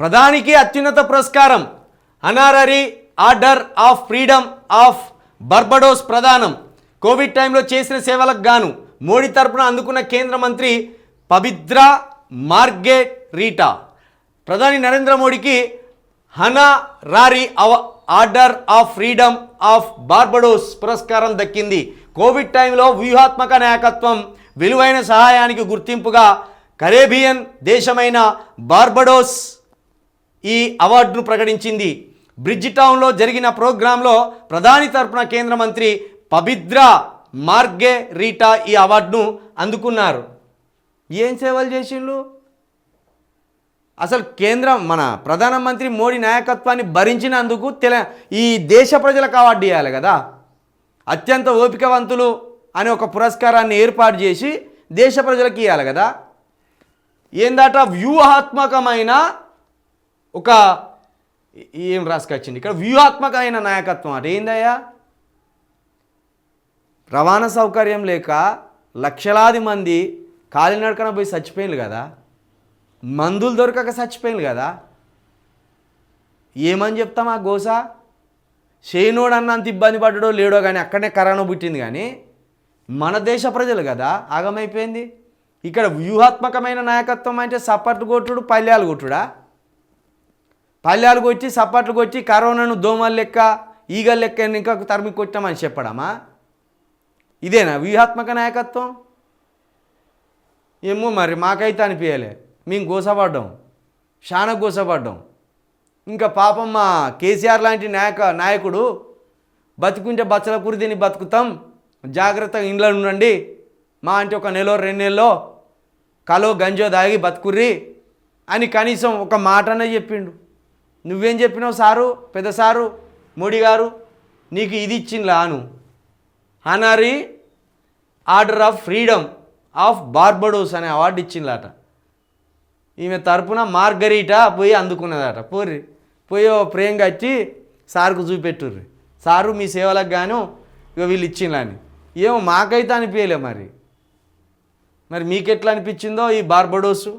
ప్రధానికి అత్యున్నత పురస్కారం. Honorary order of freedom of Barbados ప్రధానం కోవిడ్ టైంలో చేసిన సేవలకు గాను మోడీ తరపున అందుకున్న కేంద్ర మంత్రి పవిత్ర మార్గెట్ రీటా. ప్రధాని నరేంద్ర మోడీకి హనా రారీ అవ order of freedom of Barbados పురస్కారం దక్కింది. కోవిడ్ టైంలో వ్యూహాత్మక నాయకత్వం విలువైన సహాయానికి గుర్తింపుగా కరేబియన్ దేశమైన బార్బడోస్ ఈ అవార్డును ప్రకటించింది. బ్రిడ్జ్ టౌన్లో జరిగిన ప్రోగ్రాంలో ప్రధాని తరపున కేంద్ర మంత్రి పబిద్ర మార్గే రీటా ఈ అవార్డును అందుకున్నారు. ఏం సేవలు చేసిండ్రు? అసలు కేంద్రం మన ప్రధానమంత్రి మోడీ నాయకత్వాన్ని భరించినందుకు తెల ఈ దేశ ప్రజలకు అవార్డు ఇవ్వాలి కదా. అత్యంత ఓపికవంతులు అనే ఒక పురస్కారాన్ని ఏర్పాటు చేసి దేశ ప్రజలకు ఇవ్వాలి కదా. ఏందట? వ్యూహాత్మకమైన ఒక ఏం రాసుకొచ్చింది? ఇక్కడ వ్యూహాత్మకమైన నాయకత్వం అంటే ఏందయ్యా? రవాణా సౌకర్యం లేక లక్షలాది మంది కాలినడకన పోయి చచ్చిపోయింది కదా? మందులు దొరకక చచ్చిపోయింది కదా? ఏమని చెప్తాం ఆ గోస? చేయనోడు అన్నంత ఇబ్బంది పడ్డాడో లేడో కానీ అక్కడనే కరోనా పుట్టింది కానీ మన దేశ ప్రజలు కదా? ఆగమైపోయింది. ఇక్కడ వ్యూహాత్మకమైన నాయకత్వం అంటే సపర్ట్ కొట్టుడు పల్లెలు కొట్టుడా? పల్లెలు కొట్టి సప్పట్లు కొట్టి కరోనాను దోమలు లెక్క ఈగల లెక్క ఇంకా తరిమి కొట్టామని చెప్పడమా? ఇదేనా వ్యూహాత్మక నాయకత్వం? ఏమో మరి మాకైతే అనిపించలే మేము గోసపడ్డాం. చాలా గోసపడ్డాం. ఇంకా పాపం మా కేసీఆర్ లాంటి నాయక నాయకుడు బతుకుంటే బచ్చల కూర తిని బతుకుతాం. జాగ్రత్తగా ఇంట్లో ఉండండి. మా అంటే ఒక నెల రెండు నెలలో కలో గంజో దాగి బతుకుర్రి అని కనీసం ఒక మాటనే చెప్పిండు. నువ్వేం చెప్పినావు సారు? పెద్ద సారు? మోడీ గారు? నీకు ఇది ఇచ్చింది లాను honorary order of freedom of Barbados అనే అవార్డు ఇచ్చిండ్లాట. ఈమె తరపున మార్గరీటా పోయి అందుకున్నదట. పోర్రి పోయి ఓ ప్రేమ కట్టి సార్కు చూపెట్టుర్రి. సారు మీ సేవలకు గాను ఇక వీళ్ళు ఇచ్చిండ్లని ఏమో మాకైతే అనిపించలే మరి. మరి మీకెట్లా అనిపించిందో ఈ బార్బడోసు?